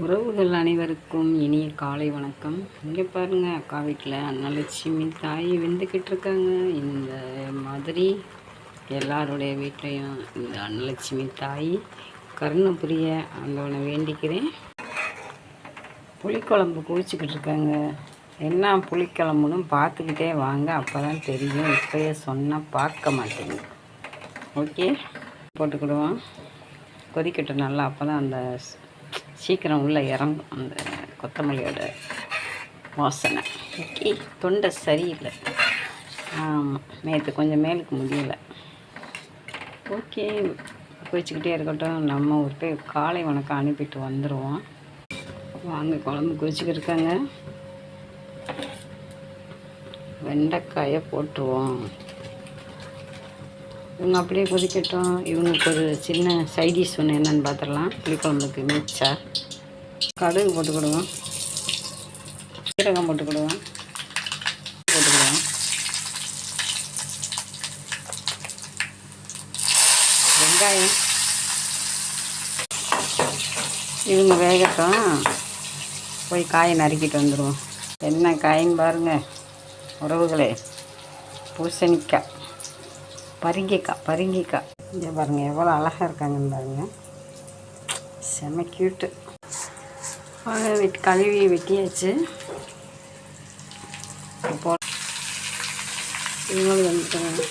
உறவுகள் அனைவருக்கும் இனிய காலை வணக்கம். இங்கே பாருங்கள் அக்கா வீட்டில் அன்னலட்சுமி தாய் வெந்துக்கிட்டு இருக்காங்க. இந்த மாதிரி எல்லாருடைய வீட்லேயும் இந்த அன்னலட்சுமி தாய் கருணை புரிய அந்தவனை வேண்டிக்கிறேன். புளிக்குழம்பு குளிச்சுக்கிட்டு இருக்காங்க. என்ன புளிக்குழம்புன்னு பார்த்துக்கிட்டே வாங்க அப்போ தான் தெரியும். இப்போயே சொன்னால் பார்க்க மாட்டேங்க. ஓகே? போட்டுக்கிடுவோம். கொதிக்கட்டும் நல்லா அப்போ தான் அந்த சீக்கிரம் உள்ளே இறங்கும் அந்த கொத்தமல்லியோட வாசனை. ஓகே தொண்டை சரியில்லை. ஆமாம் நேற்று கொஞ்சம் மேலுக்கு முடியல. ஓகே குளிச்சுக்கிட்டே இருக்கட்டும். நம்ம ஒரு போய் காலை வணக்கம் அனுப்பிட்டு வந்துடுவோம் வாங்க குழம்பு குளிச்சுக்கிட்டு இருக்காங்க. வெண்டைக்காயை போட்டுருவோம். இவங்க அப்படியே கொதிக்கட்டும். இவங்களுக்கு ஒரு சின்ன சைடிஷ் ஒன்று என்னென்னு பார்த்துடலாம் புளிக்குழம்புக்கு மிச்சா கடுகு போட்டுக்கிடுவோம் சீரகம் போட்டுக்கிடுவோம் போட்டுக்கிடுவோம் வெங்காயம். இவங்க வேகட்டும். போய் காயை நறுக்கிட்டு வந்துடுவோம் என்ன காயின்னு பாருங்கள் உறவுகளே. பூசணிக்காய். பருங்கிக்காய் பருங்கிக்காய். இங்கே பாருங்கள் எவ்வளோ அழகாக இருக்காங்கன்னு பாருங்கள் செம க்யூட்டு வாங்க வெட்டி கழுவி வெட்டியாச்சு. போ இவங்களும் வந்துட்டாங்க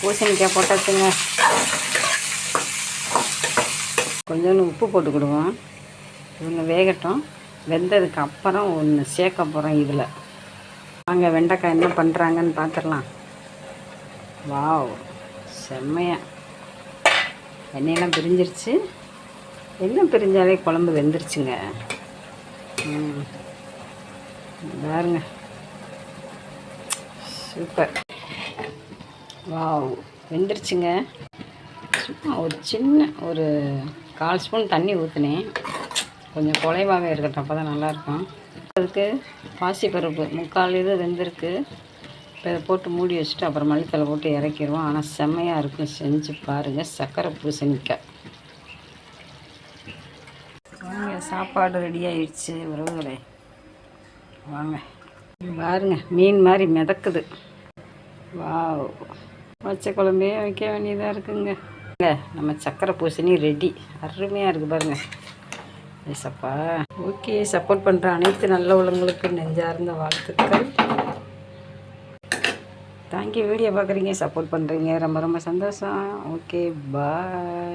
பூசணிக்காய் போட்டாச்சுங்க. கொஞ்சோண்டு உப்பு போட்டுக்கிடுவோம். இவங்க வேகட்டும். வெந்ததுக்கு அப்புறம் ஒன்று சேர்க்க போகிறோம் இதில். வாங்க வெண்டைக்காய் என்ன பண்ணுறாங்கன்னு பார்த்துடலாம் வாவ் செம்மையா. எண்ணெயெல்லாம் பிரிஞ்சிருச்சு. எண்ணெய் பிரிஞ்சாலே குழம்பு வெந்துருச்சுங்க. பாருங்க. சூப்பர். வாவ் வெந்துருச்சுங்க. சும்மா ஒரு சின்ன ஒரு கால் ஸ்பூன் தண்ணி ஊற்றுனேன் கொஞ்சம் குலைவாகவே இருக்கட்டும் அப்போ தான் நல்லாயிருக்கும். அதுக்கு பாசிப்பருப்பு முக்கால் இது வெந்திருக்கு. இப்போ இதை போட்டு மூடி வச்சுட்டு அப்புறம் மல்லித்தலை போட்டு இறக்கிடுவோம் ஆனால் செம்மையாக இருக்கும். செஞ்சு பாருங்கள் சக்கரை பூசணிக்காய் வாங்க சாப்பாடு ரெடி ஆயிடுச்சு. உறவுகளே வாங்க. பாருங்கள் பாருங்க மீன் மாதிரி மிதக்குது. வா பச்சை குழம்பே வைக்க வேண்டியதாக இருக்குங்க. நம்ம சக்கரை பூசணி ரெடி அருமையாக இருக்குது பாருங்கள் ஏசப்பா ஓகே சப்போர்ட் பண்ணுற அனைத்து நல்ல உள்ளவங்களுக்கு நெஞ்சார்ந்த வாழ்த்துக்கள். தேங்க்யூ வீடியோ பார்க்குறீங்க சப்போர்ட் பண்ணுறீங்க ரொம்ப ரொம்ப சந்தோஷம். Okay bye